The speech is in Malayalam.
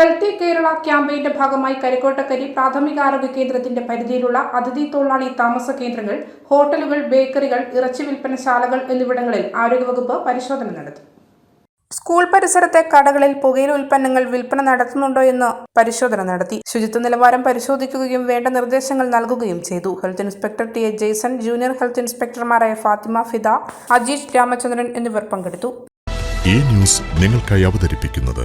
ഹെൽത്തി കേരള ക്യാമ്പയിന്റെ ഭാഗമായി കരിക്കോട്ടക്കരി പ്രാഥമികാരോഗ്യ കേന്ദ്രത്തിന്റെ പരിധിയിലുള്ള അതിഥി തൊഴിലാളി താമസ കേന്ദ്രങ്ങൾ ഹോട്ടലുകൾ ബേക്കറികൾ ഇറച്ചി വിൽപ്പനശാലകൾ എന്നിവിടങ്ങളിൽ ആരോഗ്യവകുപ്പ് പരിശോധന നടത്തി. സ്കൂൾ പരിസരത്തെ കടകളിൽ പുകയില ഉൽപ്പന്നങ്ങൾ വിൽപ്പന നടത്തുന്നുണ്ടോ എന്ന് പരിശോധന നടത്തി. ശുചിത്വ നിലവാരം പരിശോധിക്കുകയും വേണ്ട നിർദ്ദേശങ്ങൾ നൽകുകയും ചെയ്തു. Health inspector T. A. Jaison junior health ഇൻസ്പെക്ടർമാരായ Fathima Fida Ajeesh Ramachandran എന്നിവർ പങ്കെടുത്തു. ഈ ന്യൂസ് നിങ്ങൾക്കായി അവതരിപ്പിക്കുന്നത്